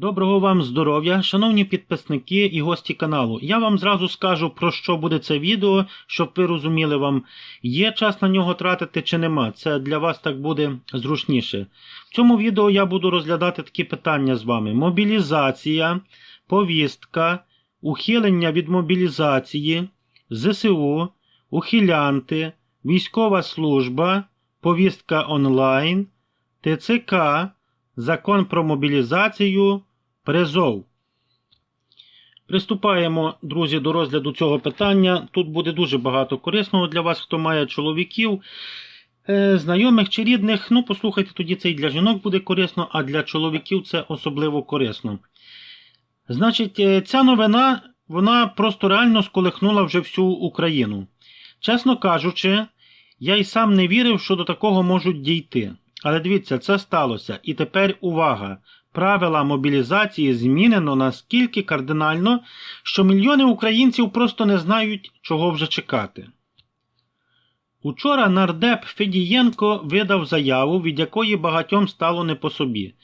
Доброго вам здоров'я, шановні підписники і гості каналу. Я вам зразу скажу, про що буде це відео, щоб ви розуміли вам, є час на нього тратити чи нема. Це для вас так буде зручніше. В цьому відео я буду розглядати такі питання з вами: мобілізація, повістка, ухилення від мобілізації, ЗСУ, ухилянти, військова служба, повістка онлайн, ТЦК, закон про мобілізацію, призов. Приступаємо, друзі, до розгляду цього питання. Тут буде дуже багато корисного для вас, хто має чоловіків, е, знайомих чи рідних. Ну, послухайте, тоді це і для жінок буде корисно, а для чоловіків це особливо корисно. Значить, е, ця новина вона просто реально сколихнула вже всю Україну. Чесно кажучи, я й сам не вірив, що до такого можуть дійти. Але дивіться, це сталося. І тепер увага! Правила мобілізації змінено наскільки кардинально, що мільйони українців просто не знають, чого вже чекати. Учора нардеп Федієнко видав заяву, від якої багатьом стало не по собі.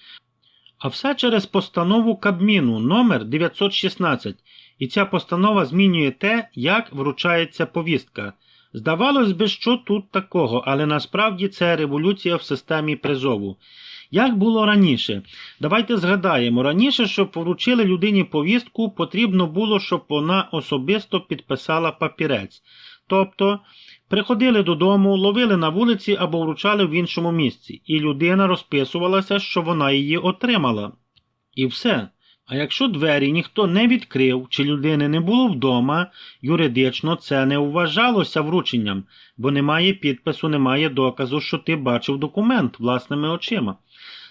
А все через постанову Кабміну номер 916 і ця постанова змінює те, як вручається повістка. Здавалось би, що тут такого, але насправді це революція в системі призову. Як було раніше? Давайте згадаємо, раніше, щоб вручили людині повістку, потрібно було, щоб вона особисто підписала папірець. Тобто, приходили додому, ловили на вулиці або вручали в іншому місці, і людина розписувалася, що вона її отримала. І все. А якщо двері ніхто не відкрив чи людини не було вдома, юридично це не вважалося врученням, бо немає підпису, немає доказу, що ти бачив документ власними очима.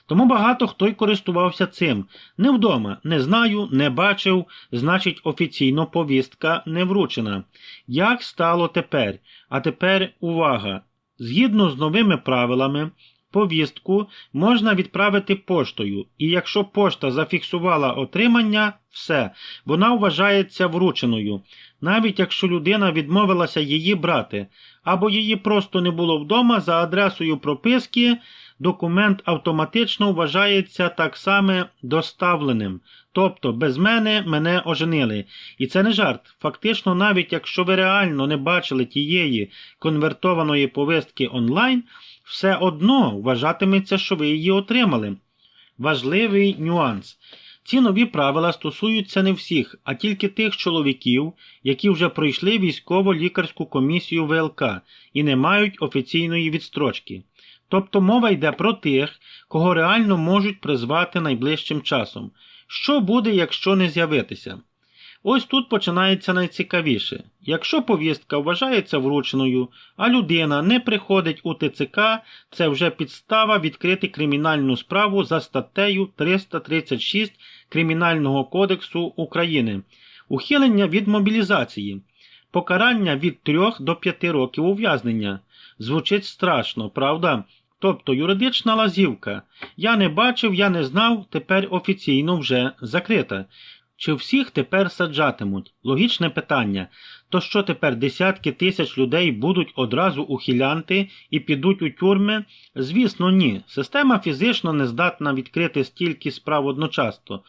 Тому багато хто й користувався цим. Не вдома, не знаю, не бачив, значить офіційно повістка не вручена. Як стало тепер? А тепер увага! Згідно з новими правилами, повістку можна відправити поштою, і якщо пошта зафіксувала отримання, все, вона вважається врученою, навіть якщо людина відмовилася її брати, або її просто не було вдома за адресою прописки, документ автоматично вважається так само доставленим. Тобто, без мене мене оженили. І це не жарт. Фактично, навіть якщо ви реально не бачили тієї конвертованої повістки онлайн, все одно вважатиметься, що ви її отримали. Важливий нюанс. Ці нові правила стосуються не всіх, а тільки тих чоловіків, які вже пройшли військово-лікарську комісію ВЛК і не мають офіційної відстрочки. Тобто мова йде про тих, кого реально можуть призвати найближчим часом. Що буде, якщо не з'явитися? Ось тут починається найцікавіше. Якщо повістка вважається врученою, а людина не приходить у ТЦК, це вже підстава відкрити кримінальну справу за статтею 336 Кримінального кодексу України, ухилення від мобілізації, покарання від 3 до 5 років ув'язнення. Звучить страшно, правда? Тобто юридична лазівка. Я не бачив, я не знав, тепер офіційно вже закрита. Чи всіх тепер саджатимуть? Логічне питання. То що тепер десятки тисяч людей будуть одразу ухилянти і підуть у тюрми? Звісно, ні. Система фізично не здатна відкрити стільки справ одночасно.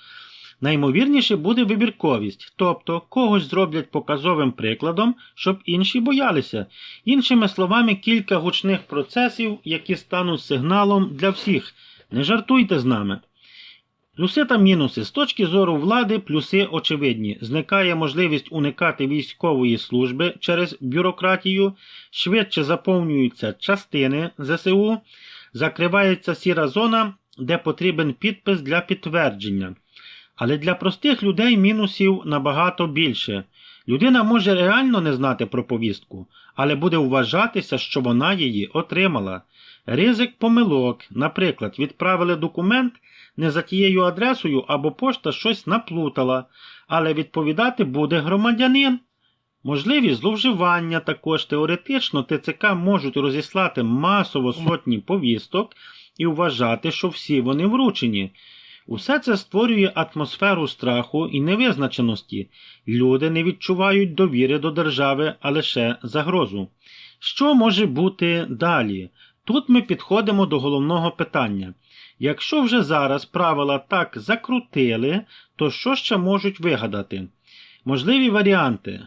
Наймовірніше буде вибірковість, тобто когось зроблять показовим прикладом, щоб інші боялися. Іншими словами, кілька гучних процесів, які стануть сигналом для всіх. Не жартуйте з нами. Плюси та мінуси. З точки зору влади, плюси очевидні. Зникає можливість уникати військової служби через бюрократію, швидше заповнюються частини ЗСУ, закривається сіра зона, де потрібен підпис для підтвердження. Але для простих людей мінусів набагато більше. Людина може реально не знати про повістку, але буде вважатися, що вона її отримала. Ризик помилок, наприклад, відправили документ не за тією адресою або пошта щось наплутала, але відповідати буде громадянин. Можливі зловживання також теоретично ТЦК можуть розіслати масово сотні повісток і вважати, що всі вони вручені. Усе це створює атмосферу страху і невизначеності. Люди не відчувають довіри до держави, а лише загрозу. Що може бути далі? Тут ми підходимо до головного питання. Якщо вже зараз правила так закрутили, то що ще можуть вигадати? Можливі варіанти.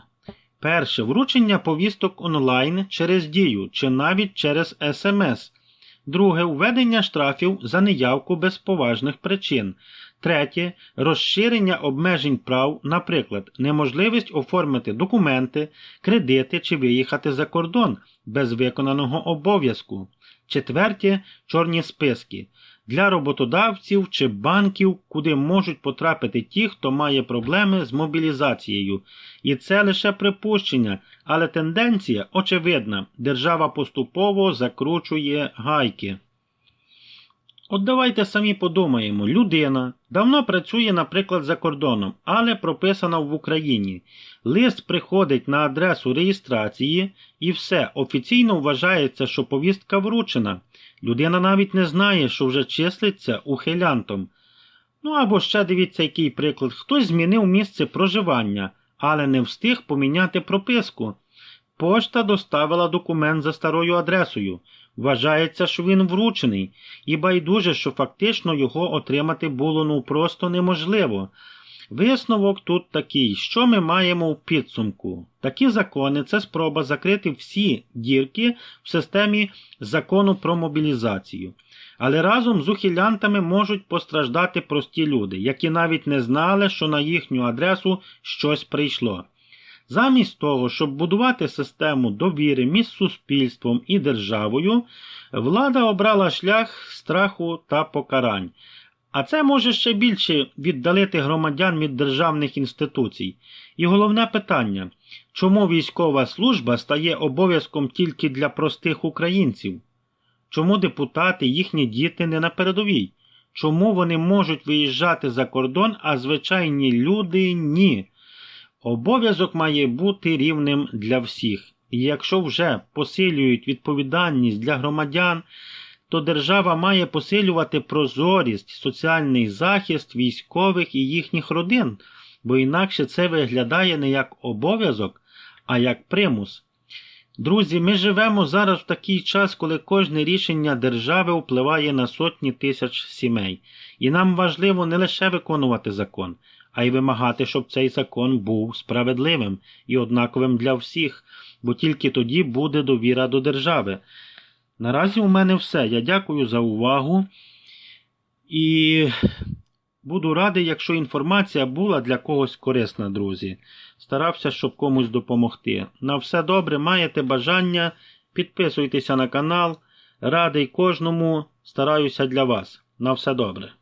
Перше. Вручення повісток онлайн через дію чи навіть через СМС. Друге. Введення штрафів за неявку без поважних причин. Третє. Розширення обмежень прав, наприклад, неможливість оформити документи, кредити чи виїхати за кордон без виконаного обов'язку. Четверте. Чорні списки для роботодавців чи банків, куди можуть потрапити ті, хто має проблеми з мобілізацією. І це лише припущення, але тенденція очевидна. Держава поступово закручує гайки. От давайте самі подумаємо, людина давно працює, наприклад, за кордоном, але прописана в Україні. Лист приходить на адресу реєстрації і все, офіційно вважається, що повістка вручена. Людина навіть не знає, що вже числиться ухилянтом. Ну або ще дивіться, який приклад. Хтось змінив місце проживання, але не встиг поміняти прописку. Пошта доставила документ за старою адресою. Вважається, що він вручений, і байдуже, що фактично його отримати було ну просто неможливо. Висновок тут такий, що ми маємо в підсумку. Такі закони це спроба закрити всі дірки в системі закону про мобілізацію. Але разом з ухилянтами можуть постраждати прості люди, які навіть не знали, що на їхню адресу щось прийшло. Замість того, щоб будувати систему довіри між суспільством і державою, влада обрала шлях страху та покарань. А це може ще більше віддалити громадян від державних інституцій. І головне питання чому військова служба стає обов'язком тільки для простих українців? Чому депутати, їхні діти не на передовій? Чому вони можуть виїжджати за кордон, а звичайні люди ні? Обов'язок має бути рівним для всіх. І якщо вже посилюють відповідальність для громадян, то держава має посилювати прозорість, соціальний захист військових і їхніх родин, бо інакше це виглядає не як обов'язок, а як примус. Друзі, ми живемо зараз в такий час, коли кожне рішення держави впливає на сотні тисяч сімей, і нам важливо не лише виконувати закон, а й вимагати, щоб цей закон був справедливим і однаковим для всіх, бо тільки тоді буде довіра до держави. Наразі у мене все. Я дякую за увагу і буду радий, якщо інформація була для когось корисна, друзі. Старався, щоб комусь допомогти. На все добре, маєте бажання, підписуйтеся на канал. Радий кожному, стараюся для вас. На все добре.